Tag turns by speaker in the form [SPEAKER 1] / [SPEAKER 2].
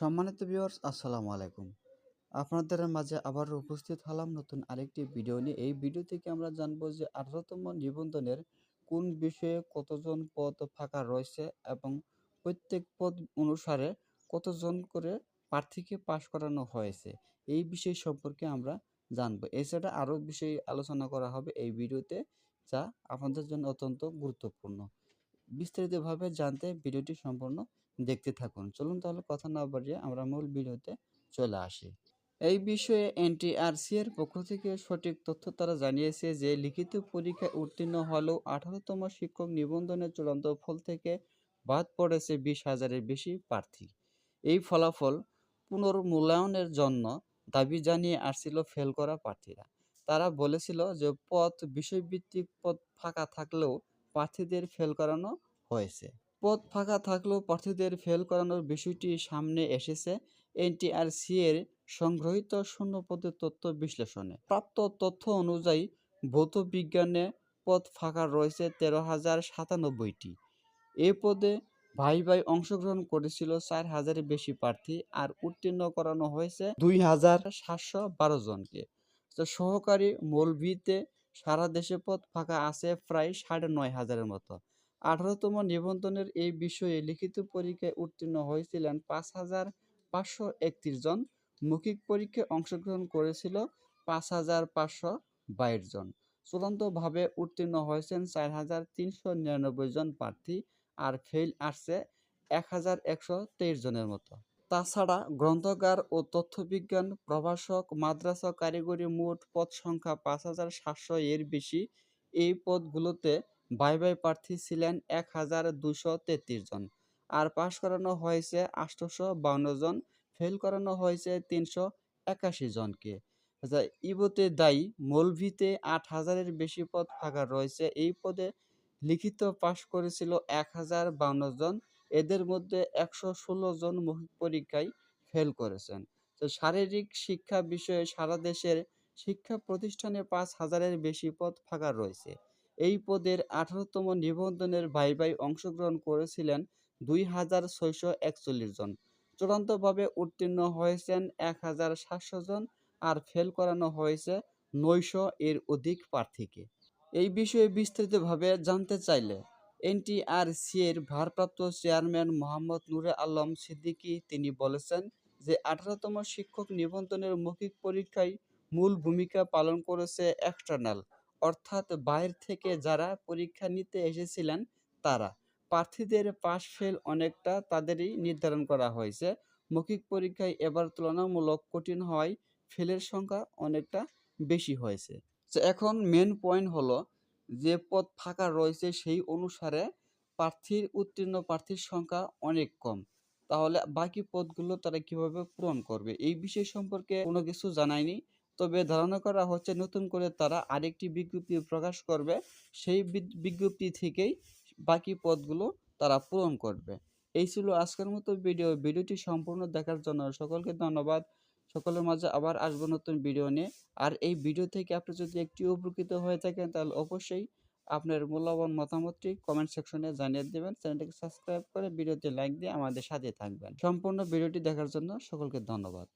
[SPEAKER 1] সম্মানিত ভিউয়ার্স আসসালামু আলাইকুম। আপনাদের মাঝে আবার উপস্থিত হলাম নতুন আরেকটি ভিডিও নিয়ে। এই ভিডিও থেকে আমরা জানব যে আঠারোতম নিবন্ধনের কোন বিষয়ে কতজন পদ ফাঁকা রয়েছে এবং প্রত্যেক পদ অনুসারে কতজন করে প্রার্থীকে পাশ করানো হয়েছে, এই বিষয় সম্পর্কে আমরা জানব। এছাড়া আরও বিষয়ে আলোচনা করা হবে এই ভিডিওতে যা আপনাদের জন্য অত্যন্ত গুরুত্বপূর্ণ। বিস্তারিতভাবে জানতে ভিডিওটি সম্পূর্ণ দেখতে থাকুন। চলুন তাহলে কথা না বাড়িয়ে আমরা মূল ভিডিওতে চলে আসি। এই বিষয়ে এনটিআরসি এর পক্ষ থেকে সঠিক তথ্য তারা জানিয়েছে যে, লিখিত পরীক্ষায় উত্তীর্ণ হলেও আঠারোতম শিক্ষক নিবন্ধনের চূড়ান্ত ফল থেকে বাদ পড়েছে বিশ হাজারের বেশি প্রার্থী। এই ফলাফল পুনর্মূল্যায়নের জন্য দাবি জানিয়ে আসছিল ফেল করা প্রার্থীরা। তারা বলেছিল যে, পথ বিষয়ভিত্তিক পদ ফাঁকা থাকলেও প্রার্থীদের ফেল করানো হয়েছে। পদ ফাঁকা থাকলেও প্রার্থীদের ফেল করানোর বিষয়টি সামনে এসেছে এনটিআরসি এর সংগ্রহীত শূন্য পদের তথ্য বিশ্লেষণে। প্রাপ্ত তথ্য অনুযায়ী ভৌত বিজ্ঞানে পদ ফাঁকা রয়েছে তেরো হাজার সাতানব্বইটি। এ পদে ভাই ভাই অংশগ্রহণ করেছিল চার হাজারের বেশি প্রার্থী আর উত্তীর্ণ করানো হয়েছে দুই হাজার সাতশো বারো জনকে। তো সহকারী মৌলভিতে সারা দেশে পদ ফাঁকা আছে প্রায় সাড়ে নয় হাজারের মতো। আঠারোতম নিবন্ধনের এই বিষয়ে লিখিত পরীক্ষায় উত্তীর্ণ হয়েছিলেন পাঁচ হাজার পাঁচশো একত্রিশ জন। মৌখিক পরীক্ষায় অংশগ্রহণ করেছিল পাঁচ হাজার পাঁচশো বাইশ জন। চূড়ান্তভাবে উত্তীর্ণ হয়েছেন চার হাজার তিনশো নিরানব্বই জন প্রার্থী আর ফেল আসছে এক হাজার একশো তেইশ জনের মতো। তাছাড়া গ্রন্থকার ও তথ্যবিজ্ঞান প্রভাষক মাদ্রাসা কারিগরি মোট পদ সংখ্যা পাঁচ হাজার সাতশো এর বেশি। এই পদগুলোতে বাই বাই প্রার্থী ছিলেন এক হাজার দুশো তেত্রিশ জন। আর পাশ করানো হয়েছে আটশোশো বাউন্ন জন, ফেল করানো হয়েছে তিনশো একাশি জনকে। ইবতে দায়ী, মৌলভিতে আট হাজারের বেশি পদ ফাঁকা রয়েছে। এই পদে লিখিত পাশ করেছিল এক হাজার বাউন্ন জন। এদের মধ্যে একশো ষোলো জন মৌখিক পরীক্ষায় ফেল করেছেন। তো শারীরিক শিক্ষা বিষয়ে সারা দেশের শিক্ষা প্রতিষ্ঠানে পাঁচ হাজারের বেশি পদ ফাঁকা রয়েছে। এই পদের আঠারোতম নিবন্ধনের ভাই ভাই অংশগ্রহণ করেছিলেন দুই হাজার ছয়শো একচল্লিশ জন। চূড়ান্তভাবে উত্তীর্ণ হয়েছেন এক হাজার সাতশো জন আর ফেল করানো হয়েছে নয়শো এর অধিক প্রার্থীকে। এই বিষয়ে বিস্তারিতভাবে জানতে চাইলে এনটিআরসি এর ভারপ্রাপ্ত চেয়ারম্যান মোহাম্মদ নুরে আলম সিদ্দিকী তিনি বলেছেন যে, আঠারোতম শিক্ষক নিবন্ধনের মৌখিক পরীক্ষায় মূল ভূমিকা পালন করেছে এক্সটার্নাল অর্থাৎ বাইরে থেকে যারা পরীক্ষা নিতে এসেছিলেন তারা। প্রার্থীদের পাশ ফেল অনেকটা তাদেরই নির্ধারণ করা হয়েছে। মৌখিক পরীক্ষায় এবার তুলনামূলক কঠিন হওয়ায় ফেলের সংখ্যা অনেকটা বেশি হয়েছে। এখন মেন পয়েন্ট হলো যে পদ ফাঁকা রয়েছে সেই অনুসারে প্রার্থীর উত্তীর্ণ প্রার্থীর সংখ্যা অনেক কম। তাহলে বাকি পদগুলো তারা কীভাবে পূরণ করবে? এই বিষয় সম্পর্কে কোনো কিছু জানায়নি। তবে ধারণা করা হচ্ছে নতুন করে তারা আরেকটি বিজ্ঞপ্তি প্রকাশ করবে। সেই বিজ্ঞপ্তি থেকেই বাকি পদগুলো তারা পূরণ করবে। এই ছিল আজকের মতো ভিডিও। ভিডিওটি সম্পূর্ণ দেখার জন্য সকলকে ধন্যবাদ। সকলের মাঝে আবার আসব নতুন ভিডিও নিয়ে। আর এই ভিডিও থেকে আপনি যদি একটি উপকৃত হয়ে থাকেন, তাহলে অবশ্যই আপনার মূল্যবান মতামতটি কমেন্ট সেকশনে জানিয়ে দেবেন। চ্যানেলটিকে সাবস্ক্রাইব করে ভিডিওতে লাইক দিয়ে আমাদের সাথে থাকবেন। সম্পূর্ণ ভিডিওটি দেখার জন্য সকলকে ধন্যবাদ।